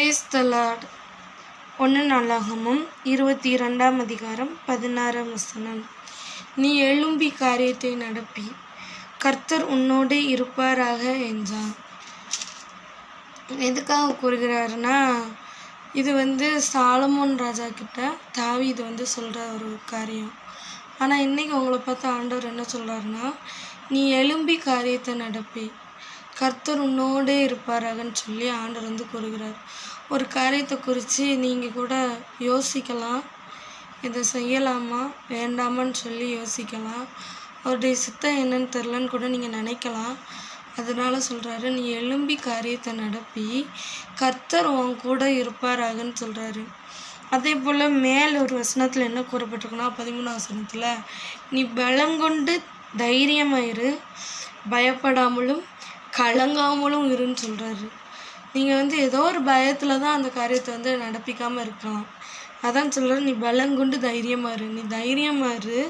Brace த Lord ஒன்று நாளாகமும் இருபத்தி இரண்டாம் அதிகாரம் பதினாறாம் வசனம். நீ எழும்பி காரியத்தை நடப்பி. கர்த்தர் உன்னோடே இருப்பாராக என்றான் எதுக்காக கூறுகிறாருன்னா இது வந்து சாலமோன் ராஜா கிட்ட தாவீது வந்து சொல்கிற ஒரு காரியம். ஆனால் இன்றைக்கி உங்களை பார்த்து ஆண்டவர் என்ன சொல்கிறாருன்னா நீ எழும்பி காரியத்தை நடப்பி. கர்த்தர் உன்னோடே இருப்பாராகன்னு சொல்லி ஆண்டவர் வந்து கூறுகிறார். ஒரு காரியத்தை குறித்து நீங்கள் கூட யோசிக்கலாம். இதை செய்யலாமா? வேண்டாமான்னு சொல்லி யோசிக்கலாம். அவருடைய சித்தம் என்னன்னு தெரிலன்னு கூட நீங்கள் நினைக்கலாம். அதனால் சொல்கிறாரு நீ எழும்பி காரியத்தை நடப்பி கர்த்தர் உன் கூட இருப்பாராகன்னு சொல்கிறாரு அதே போல் மேல் ஒரு வசனத்தில் என்ன கூறப்பட்டிருக்குன்னா பதிமூணாம் வசனத்தில் நீ பலங்கொண்டு தைரியமாயிரு பயப்படாமலும் கலங்காமலும் இருன்னு சொல்கிறாரு நீங்கள் வந்து ஏதோ ஒரு பயத்தில் தான் அந்த காரியத்தை வந்து நடப்பிக்காமல் இருக்கலாம். அதான் சொல்கிறேன் நீ பலங்கொண்டு தைரியமாக இரு. நீ தைரியமாக இரு.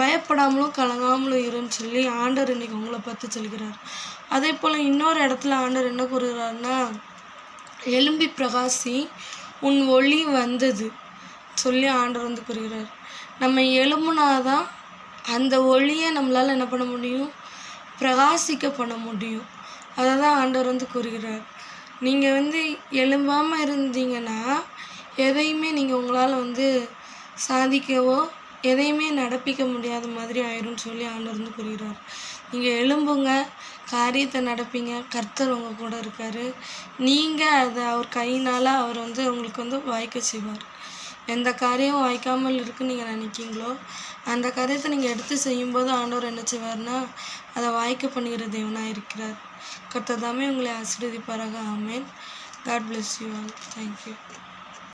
பயப்படாமலும் கலங்காமலும் இருன்னு சொல்லி ஆண்டவர் இன்னைக்கு உங்களை பார்த்து சொல்கிறார். அதே போல் இன்னொரு இடத்துல ஆண்டர் என்ன கூறுகிறாருன்னா எலும்பி பிரகாசி உன் ஒளி வந்தது சொல்லி ஆண்டர் வந்து கூறுகிறார். நம்ம எலும்புனாதான் அந்த ஒளியை நம்மளால் என்ன பண்ண முடியும்? பிரகாசிக்க பண்ண முடியும். அதை தான் ஆண்டவர் வந்து கூறுகிறார். நீங்கள் வந்து எழும்பாமல் இருந்தீங்கன்னா எதையுமே நீங்கள் உங்களால் வந்து சாதிக்கவோ எதையுமே நடப்பிக்க முடியாத மாதிரி ஆயிரும்னு சொல்லி ஆண்டவர் வந்து கூறுகிறார். நீங்கள் எழும்புங்க காரியத்தை நடப்பீங்க கர்த்தர் உங்கள் கூட இருக்கார். நீங்கள் அதை அவர் கையினால் அவர் வந்து உங்களுக்கு வந்து வாய்க்க செய்வார். எந்த காரியம் வாய்க்காமல் இருக்குன்னு நீங்கள் நினைக்கிங்களோ? அந்த காரியத்தை நீங்கள் எடுத்து செய்யும்போது ஆண்டவர் என்ன செய்வார்னா அதை வாய்க்க பண்ணுகிற தேவனாக இருக்கிறார். கர்த்தர் உங்களை ஆசீர்வதிப்பாராக. ஆமேன். God bless you all thank you